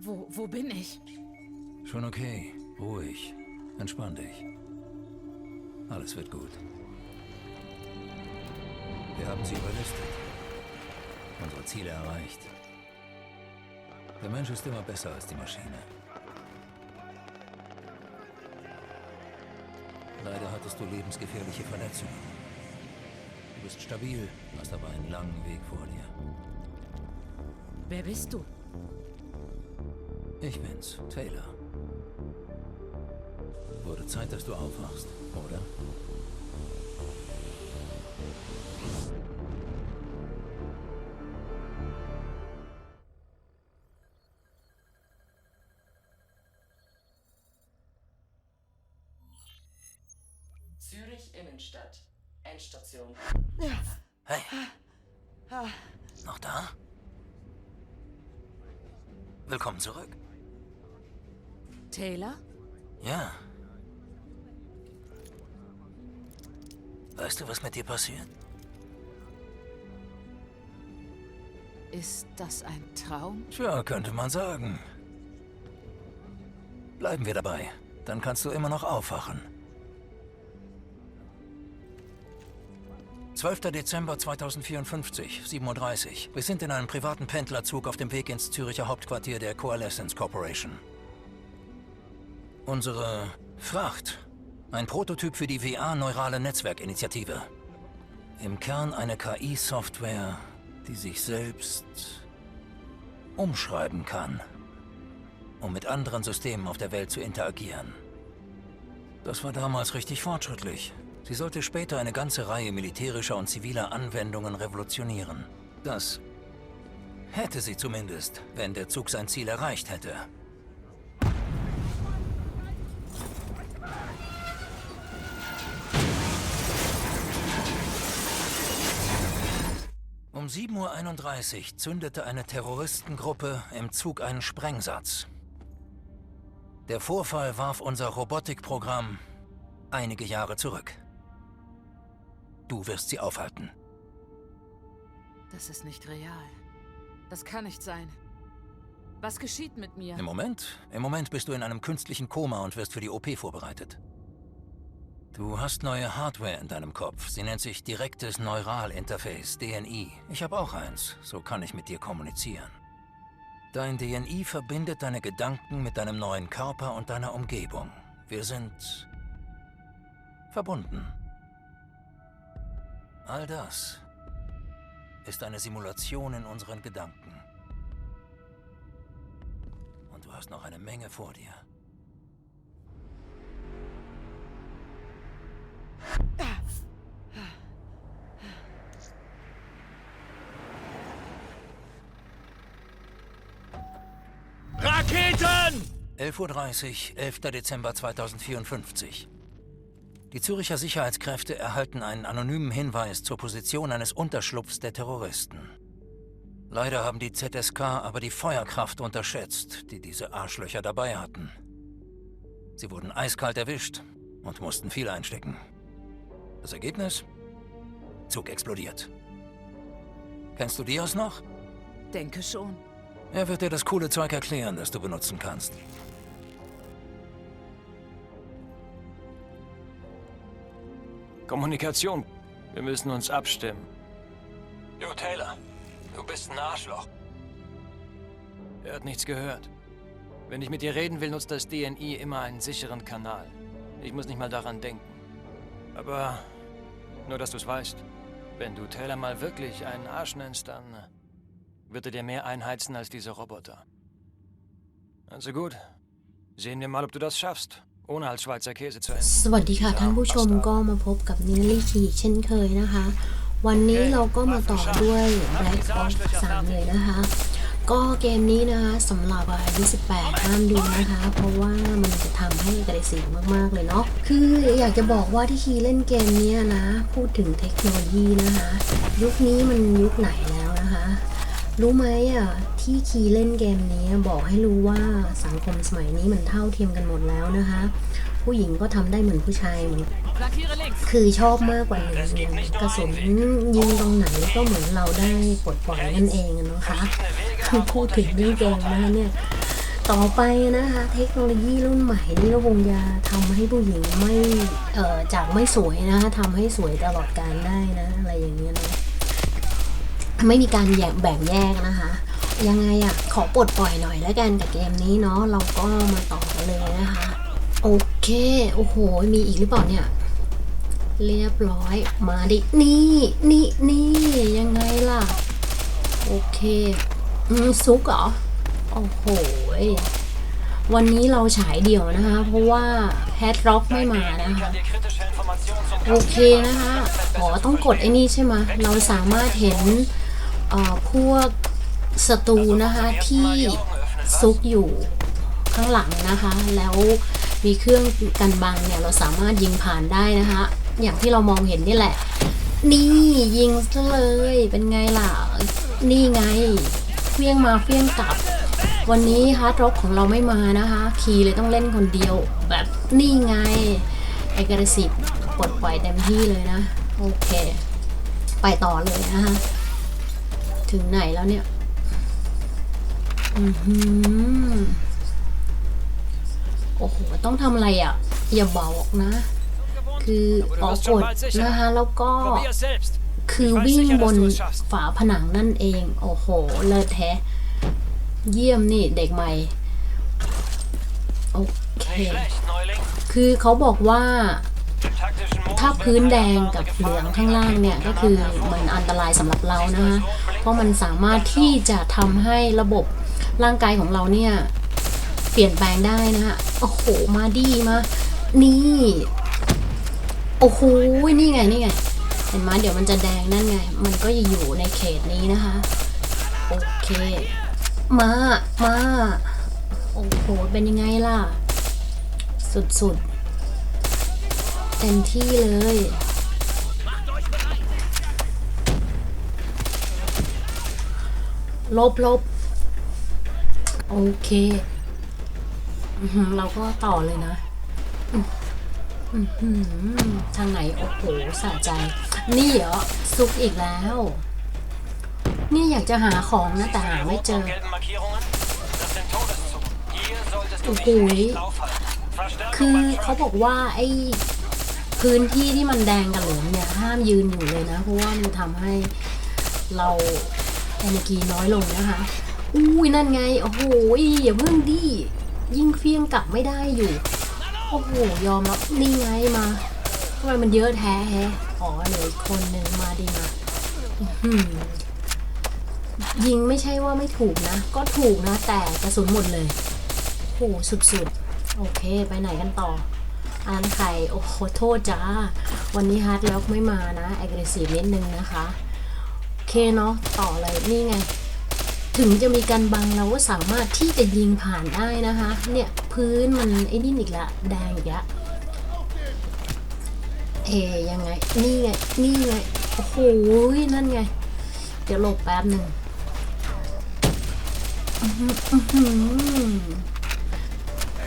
Wo, wo bin ich? Schon okay. Ruhig. Entspann dich. Alles wird gut. Wir haben sie überlistet. Unsere Ziele erreicht. Der Mensch ist immer besser als die Maschine. Leider hattest du lebensgefährliche Verletzungen. Du bist stabil, hast aber einen langen Weg vor dir. Wer bist du? Ich bin's, Taylor. Wurde Zeit, dass du aufwachst, oder? Noch da? Willkommen zurück. Taylor? Ja. Weißt du, was mit dir passiert? Ist das ein Traum? Tja, könnte man sagen. Bleiben wir dabei. Dann kannst du immer noch aufwachen. 12. Dezember 2054, 7.30 Uhr. Wir sind in einem privaten Pendlerzug auf dem Weg ins Züricher Hauptquartier der Coalescence Corporation. Unsere Fracht. Ein Prototyp für die VA-Neurale Netzwerkinitiative. Im Kern eine KI-Software, die sich selbst umschreiben kann, um mit anderen Systemen auf der Welt zu interagieren. Das war damals richtig fortschrittlich. Sie sollte später eine ganze Reihe militärischer und ziviler Anwendungen revolutionieren. Das hätte sie zumindest, wenn der Zug sein Ziel erreicht hätte. Um 7.31 Uhr zündete eine Terroristengruppe im Zug einen Sprengsatz. Der Vorfall warf unser Robotikprogramm einige Jahre zurück. Du wirst sie aufhalten. Das ist nicht real. Das kann nicht sein. Was geschieht mit mir? Im Moment, im Moment bist du in einem künstlichen Koma und wirst für die OP vorbereitet. Du hast neue Hardware in deinem Kopf. Sie nennt sich direktes Neuralinterface, DNI. Ich habe auch eins. So kann ich mit dir kommunizieren. Dein DNI verbindet deine Gedanken mit deinem neuen Körper und deiner Umgebung. Wir sind verbunden. All das ist eine Simulation in unseren Gedanken. Und du hast noch eine Menge vor dir. Raketen! 11.30 Uhr, 11. Dezember 2054. Die Züricher Sicherheitskräfte erhalten einen anonymen Hinweis zur Position eines Unterschlupfs der Terroristen. Leider haben die ZSK aber die Feuerkraft unterschätzt, die diese Arschlöcher dabei hatten. Sie wurden eiskalt erwischt und mussten viel einstecken. Das Ergebnis? Zug explodiert. Kennst du Diaz noch? Denke schon. Er wird dir das coole Zeug erklären, das du benutzen kannst. Kommunikation. Wir müssen uns abstimmen. Jo, Taylor, du bist ein Arschloch. Er hat nichts gehört. Wenn ich mit dir reden will, nutzt das DNI immer einen sicheren Kanal. Ich muss nicht mal daran denken. Aber nur, dass du es weißt. Wenn du Taylor mal wirklich einen Arsch nennst, dann wird er dir mehr einheizen als diese Roboter. Also gut. Sehen wir mal, ob du das schaffst, ohne als Schweizer Käse zu enden. สวัสดีค่ะท่านผู้ชมก็มาพบกับนิลลี่คีเช่นเคยนะคะ วันนี้เราก็มาต่อด้วย Black Ops 3เลยนะคะ ก็เกมนี้นะคะสำหรับอายุ18ห้ามดูนะคะ เพราะว่ามันจะทำให้กระสีมากๆเลยเนาะคืออยากจะบอกว่าที่คีเล่นเกมเนี้ยนะ พูดถึงเทคโนโลยีนะคะ ยุคนี้มันยุคไหนแล้วนะคะ รู้ไหมอะที่คีเล่นเกมนี้บอกให้รู้ว่าสังคมสมัยนี้มันเท่าเทียมกันหมดแล้วนะคะ ผู้หญิงก็ทำได้เหมือนผู้ชายเหมือนคือชอบมากกว่าหนึ่งกระสุนยิงตรงไหนก็เหมือนเราได้ปลดปล่อยนั่นเองนะคะคือพูดถึงเรื่องเกมนะคะเนี่ยต่อไปนะคะ เทคโนโลยีรุ่นใหม่นี่ก็คงจะทำให้ผู้หญิงไม่เอ่อจากไม่สวยนะคะทำให้สวยตลอดการได้นะ อะไรอย่างเงี้ยนะ ไม่มีการแยกแบ่งแยกนะคะ ยังไงอะขอปลดปล่อยหน่อยแล้วกันกับเกมนี้เนาะเราก็มาต่อกันเลยนะคะโอเคโอ้โหมีอีกหรือเปล่าเนี่ยเรียบร้อยมาดินี่นี่นี่ยังไงล่ะ โอเคอืมซุกเหรอโอ้โหยวันนี้เราฉายเดี่ยวนะคะ เพราะว่าแฮดร็อกไม่มานะคะโอเคนะคะอ๋อต้องกดไอ้นี่ใช่ไหมเราสามารถเห็น พวกศัตรูนะคะที่ซุกอยู่ข้างหลังนะคะ แล้วมีเครื่องกันบังเนี่ยเราสามารถยิงผ่านได้นะคะ อย่างที่เรามองเห็นนี่แหละ นี่ยิงซะเลยเป็นไงล่ะ นี่ไงเฟี้ยงมาเฟี้ยงกลับ วันนี้ฮาร์ดร็อกของเราไม่มานะคะ คีเลยต้องเล่นคนเดียว แบบนี่ไงไอกระสิบปลดปล่อยเต็มที่เลยนะ โอเค ไปต่อเลยนะคะ ถึงไหนแล้วเนี่ย อือหือโอ้โห ต้องทำอะไรอะ อย่าบอกนะ คือออกกดนะคะ แล้วก็ คือวิ่งบนฝาผนังนั่นเอง โอ้โห เลิศแท้ เยี่ยมนี่เด็กใหม่ โอเค คือเขาบอกว่าถ้าพื้นแดงกับเหลืองข้างล่างเนี่ย ก็คือมันอันตรายสำหรับเรานะคะ ราะมันสามารถที่จะทำให้ระบบร่างกายของเราเนี่ย เปลี่ยนแปลงได้นะคะโอ้โห มาดีมา นี่ โอ้โห นี่ไง นี่ไง เห็นไหมเดี๋ยวมันจะแดงนั่นไง มันก็จะอยู่ในเขตนี้นะคะ โอเค มา มา โอ้โห เป็นยังไงล่ะ สุดๆ เต็มที่เลย ลบลบโอเคเราก็ต่อเลยนะทางไหน โอ้โหสะใจ นี่เหรอ ซุกอีกแล้ว นี่อยากจะหาของนะ แต่หาไม่เจอ gelben Markierungen? Das sind Todeszungen. Hier solltest du Oh, dich cool. nicht aufhalten. Verstärkung คือเขาบอกว่า ไอ้ พื้นที่ที่มันแดงกับเหลืองเนี่ย ห้ามยืนอยู่เลยนะ เพราะว่ามันทำให้เรา เอเนกีน้อยลงนะคะ อุ้ยนั่นไง โอ้โหอย่าเพิ่งดิ ยิ่งเฟี้ยงกลับไม่ได้อยู่ โอ้โห ยอมรับนี่ไงมาทำไมมันเยอะแท้แฮะอ๋อเหลือคนหนึ่งมาดีมาหือยิงไม่ใช่ว่าไม่ถูกนะ ก็ถูกนะ แต่กระสุนหมดเลยโอ้โหสุดๆ โอเค ไปไหนกันต่ออันไข่ โอ้โห โทษจ้า วันนี้ฮาร์ดล็อกไม่มานะ แอ g เ e ซีฟนิดนึงนะคะ เคเนาะต่อเลยนี่ไง ถึงจะมีการบังเราก็สามารถที่จะยิงผ่านได้นะคะ เนี่ยพื้นมันไอ้นี่อีกละแดงอีกละเอยังไง นี่ไง นี่ไง โอ้โหนั่นไง เดี๋ยวหลบแป๊บหนึ่ง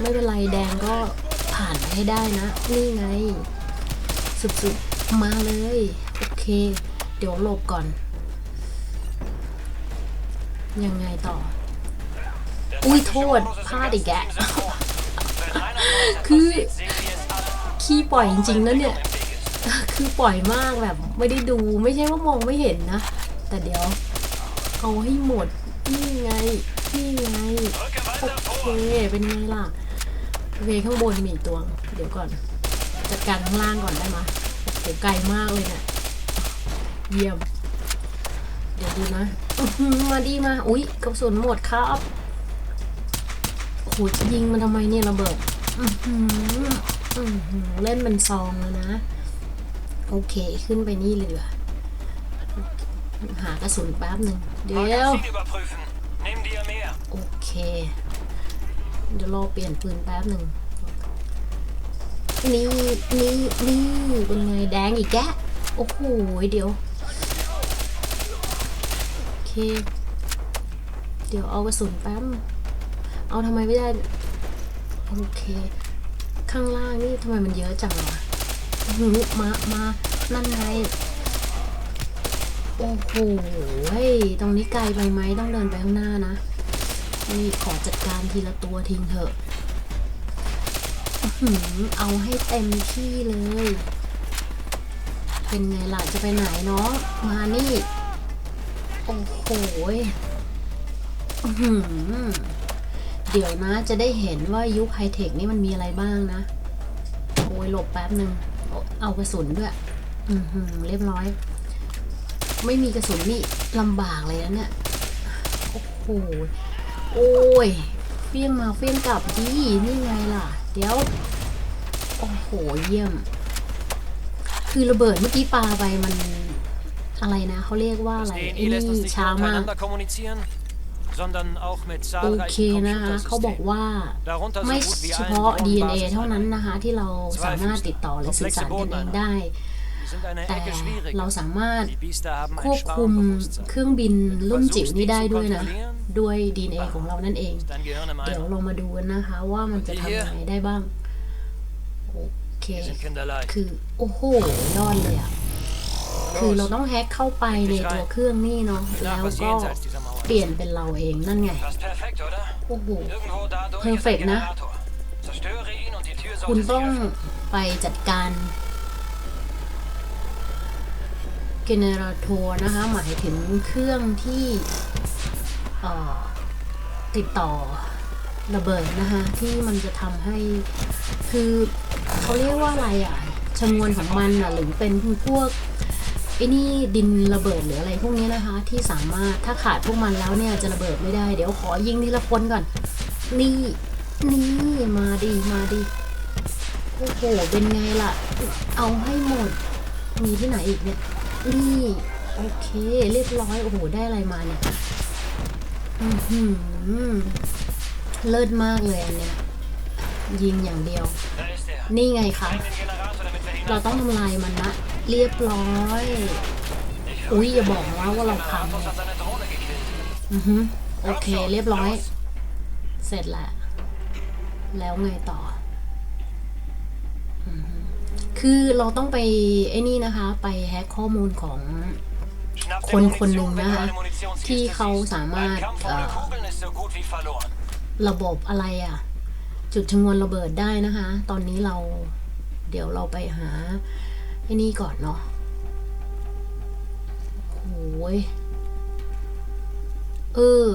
ไม่เป็นไรแดงก็ผ่านไปให้ได้นะ นี่ไง สุดๆ มาเลย โอเค เดี๋ยวหลบก่อน ยังไงต่อ อุ้ยโทษพลาดอีกแกะคือขี้ปล่อยจริงๆนะเนี่ย คือปล่อยมากแบบไม่ได้ดูไม่ใช่ว่ามองไม่เห็นนะ แต่เดี๋ยว เอาให้หมด นี่ไง นี่ไง โอเค เป็นไงล่ะ โอเคข้างบนมีอีกตัว เดี๋ยวก่อน จัดการข้างล่างก่อนได้ไหมโอ้โหไกลมากเลยเนี่ยเยี่ยม เดี๋ยวดูนะอื้อหือ มาดีมา อุ๊ยกระสุนหมดครับโหยิงมันทำไมเนี่ยระเบิดเล่นเป็นซองเลยนะ โอเคขึ้นไปนี่เลยดีกว่าหากระสุนแป๊บหนึ่งเดี๋ยวโอเคเดี๋ยวรอเปลี่ยนปืนแป๊บหนึ่งนี่นี่นี่เป็นไงแดงอีกแกโอ้โหเดี๋ยว เค เดี๋ยวเอากระสุนแป๊บเอาทำไมไม่ได้ โอเค ข้างล่างนี่ทำไมมันเยอะจังวะหือมามานั่นไง โอ้โหเฮ้ตรงนี้ไกลไปไหมต้องเดินไปข้างหน้านะ นี่ขอจัดการทีละตัวทิ้งเถอะหือเอาให้เต็มที่เลย เป็นไงล่ะจะไปไหนเนาะมานี่ โอ้โหเดี๋ยวนะจะได้เห็นว่ายุคไฮเทคนี่มันมีอะไรบ้างนะ โอ้ยหลบแป๊บหนึ่งเอากระสุนด้วย อือหือเรียบร้อย ไม่มีกระสุนนี่ลำบากเลยนะเนี่ย โอ้โห โอ้ย เฟี้ยงมาเฟี้ยงกลับดีนี่ไงล่ะ เดี๋ยว โอ้โห เยี่ยม คือระเบิดเมื่อกี้ปาไปมัน อะไรนะเขาเรียกว่าอะไร Das ไอ้ DNI lässt นี่ uns nicht ช้า nur มาก untereinander kommunizieren, sondern auch mit โอเค zahlreichen นะคะเขาบอก Computersystemen. ว่า Darunter so ไม่ gut wie เฉ allen พาะ DNA Drohnenbasis เท่านั้นนะคะที่เราสามารถติดต่อหรือสื่อสารกันเองได้ Die sind eine แต่ Ecke เรา schwieriger. สามารถ Die Biester haben ควบ ein คุม Schwarmbewusstsein. เครื่องบินรุ่นจิ๋วนี้ได้ด้วยนะ ด้วย DNA ของเรานั่นเอง Dein Gehirn im เดี๋ยว Eimer. เรามาดูกันนะคะว่ามันจะทำยังไงได้บ้าง โอเค Die sind kinderleicht. คือ โอ้โหยอดเลยอะ คือเราต้องแฮ็กเข้าไปในตัวเครื่องนี่เนาะแล้ว Nach was ก็ jenseits dieser Mauer เปลี่ยนเป็นเราเองนั่นไง Fast perfekt, oder? โอ้โห Irgendwo da durch Perfekt, ist ein ne? Generator. Zerstöre ihn und die Tür คุณ sollte ต้อง sich öffnen. ไปจัดการเจเนเรโทรนะคะ หมายถึงเครื่องที่เอ่อติดต่อระเบิดนะคะที่มันจะทำให้คือเขาเรียกว่าอะไรอะชนวนของมันอะหรือเป็นพวก ไอ้นี่ดินระเบิดหรืออะไรพวกนี้นะคะ ที่สามารถถ้าขาดพวกมันแล้วเนี่ยจะระเบิดไม่ได้เดี๋ยวขอยิงทีละคนก่อน นี่ นี่มาดีมาดีโอ้โหเป็นไงล่ะ เอาให้หมด มีที่ไหนอีกเนี่ยนี่โอเค เรียบร้อยโอ้โหได้อะไรมาเนี่ยอือหือเลิศมากเลยอันเนี้ยยิงอย่างเดียว นี่ไงคะเราต้องทำลายมันนะ เรียบร้อย อุ้ยอย่าบอกนะว่าเราพังอือฮึโอเคเรียบร้อย เสร็จแล้วแล้วไงต่อ คือเราต้องไปไอ้นี่นะคะ ไปแฮกข้อมูลของคนคนหนึ่งนะคะที่เขาสามารถระบบอะไรอะจุดชนวนระเบิดได้นะคะ ตอนนี้เราเดี๋ยวเราไปหา ไอ้นี่ก่อนเนาะโอ้ยเออ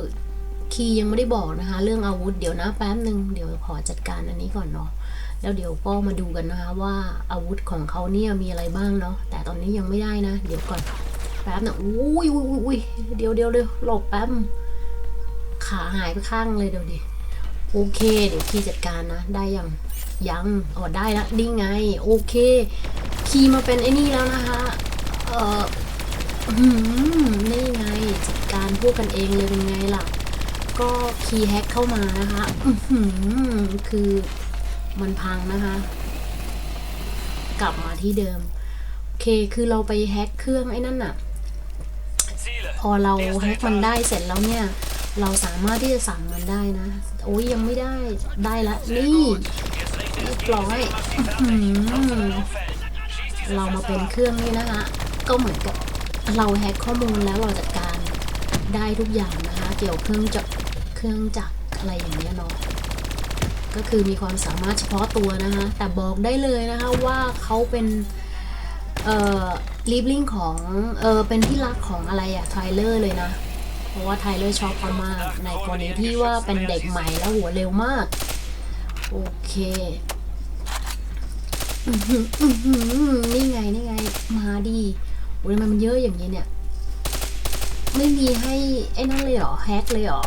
คียังไม่ได้บอกนะคะ เรื่องอาวุธเดี๋ยวนะแป๊บหนึ่งเดี๋ยวขอจัดการอันนี้ก่อนเนาะแล้วเดี๋ยวก็มาดูกันนะคะว่าอาวุธของเขาเนี่ยมีอะไรบ้างเนาะแต่ตอนนี้ยังไม่ได้นะ เดี๋ยวก่อนแป๊บนะอุ้ยอุ้ยอุ้ยเดี๋ยวเดี๋ยวเดี๋ยวหลบแป๊บขาหายไปข้างเลยเดี๋ยวดิโอเค เดี๋ยวคีจัดการนะ ได้ยังยังอ๋อได้ล้วนี่ไง โอเค คีมาเป็นไอ้นี่แล้วนะคะ เอ่อหือนี่ไงจัดการพวกกันเองเลยเป็นไงล่ะ ก็คีย์แฮ็กเข้ามานะคะอือหือคือมันพังนะคะ กลับมาที่เดิม โอเคคือเราไปแฮ็กเครื่องไอ้นั่นน่ะพอเราแฮ็กมันได้เสร็จแล้วเนี่ย เราสามารถที่จะสั่งมันได้นะ โอ้ยยังไม่ได้ได้ละนี่เรียบร้อย เรามาเป็นเครื่องนี้นะคะ ก็เหมือนกับเราแฮกข้อมูลแล้วเราจัดการได้ทุกอย่างนะคะ เกี่ยวเครื่องจักรเครื่องจักรอะไรอย่างเงี้ยเนาะก็คือมีความสามารถเฉพาะตัวนะคะ แต่บอกได้เลยนะคะว่าเขาเป็นเอ่อลิฟลิงของเออเป็นที่รักของอะไรอะไทเลอร์เลยนะ เพราะว่าไทเลอร์ชอบเขามาก ในกรณีที่ว่าเป็นเด็กใหม่แล้วหัวเร็วมาก โอเค นี่ไงนี่ไง มาดีโอ้ยทำไมมันเยอะอย่างนี้เนี่ย ไม่มีให้ไอ้นั่นเลยเหรอแฮกเลยเหรอ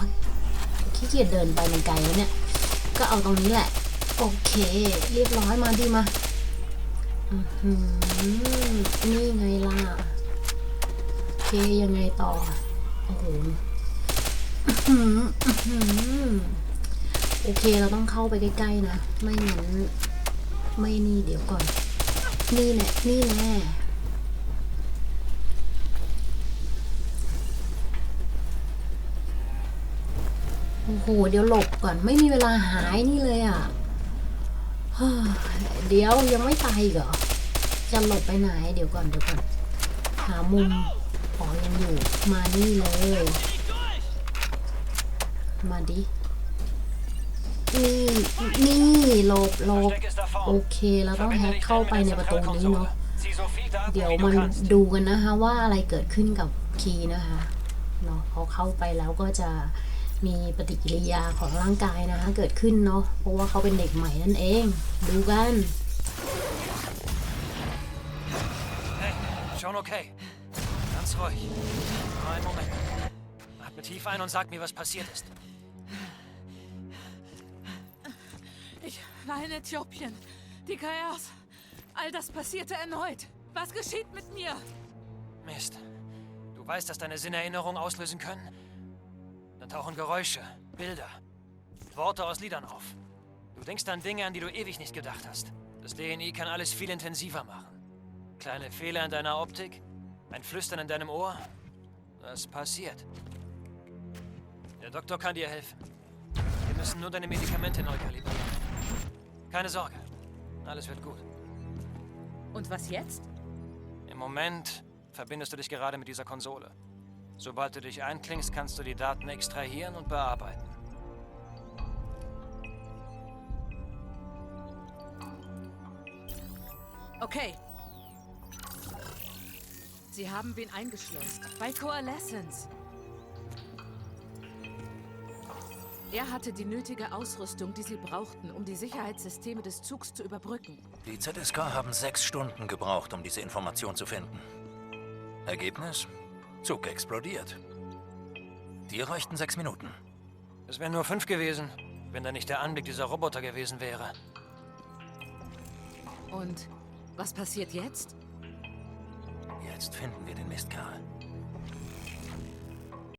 ขี้เกียจเดินไปมันไกลแล้วเนี่ย ก็เอาตรงนี้แหละ โอเค เรียบร้อยมาดีมาอนี่ไงล่ะ โอเคยังไงต่อ โอ้โหโอเคเราต้องเข้าไปใกล้ๆนะ ไม่งั้น ไม่นี่เดี๋ยวก่อน นี่แหละนี่แน่โอ้โห เดี๋ยวหลบก่อน ไม่มีเวลาหายนี่เลยอะเฮ้ยเดี๋ยวยังไม่ตายอีกเหรอ จะหลบไปไหน เดี๋ยวก่อน เดี๋ยวก่อน หามุมอ๋อยังอยู่ มานี่เลย มาดิ นี่นี่หลบหลบโอเคเราต้องแฮกเข้าไปในประตูนี้เนาะเดี๋ยวมันดูกันนะคะว่าอะไรเกิดขึ้นกับคีย์นะคะเนาะพอเข้าไปแล้วก็จะมีปฏิกิริยาของร่างกายนะคะเกิดขึ้นเนาะเพราะว่าเขาเป็นเด็กใหม่นั่นเอง ดูกัน schon okay. Ganz ruhig. Nur einen Moment. Atme tief ein und sag mir, was passiert ist. Ich war in Äthiopien. Die Chaos. All das passierte erneut. Was geschieht mit mir? Mist. Du weißt, dass deine Sinnerinnerungen auslösen können? Dann tauchen Geräusche, Bilder, Worte aus Liedern auf. Du denkst an Dinge, an die du ewig nicht gedacht hast. Das DNI kann alles viel intensiver machen. Kleine Fehler in deiner Optik, ein Flüstern in deinem Ohr. Das passiert. Der Doktor kann dir helfen. Wir müssen nur deine Medikamente neu kalibrieren. Keine Sorge. Alles wird gut. Und was jetzt? Im Moment verbindest du dich gerade mit dieser Konsole. Sobald du dich einklingst, kannst du die Daten extrahieren und bearbeiten. Okay. Sie haben wen eingeschleust. Bei Coalescence. Er hatte die nötige Ausrüstung, die sie brauchten, um die Sicherheitssysteme des Zugs zu überbrücken. Die ZSK haben sechs Stunden gebraucht, um diese Information zu finden. Ergebnis? Zug explodiert. Dir reichten sechs Minuten. Es wären nur fünf gewesen, wenn da nicht der Anblick dieser Roboter gewesen wäre. Und was passiert jetzt? Jetzt finden wir den Mistkerl.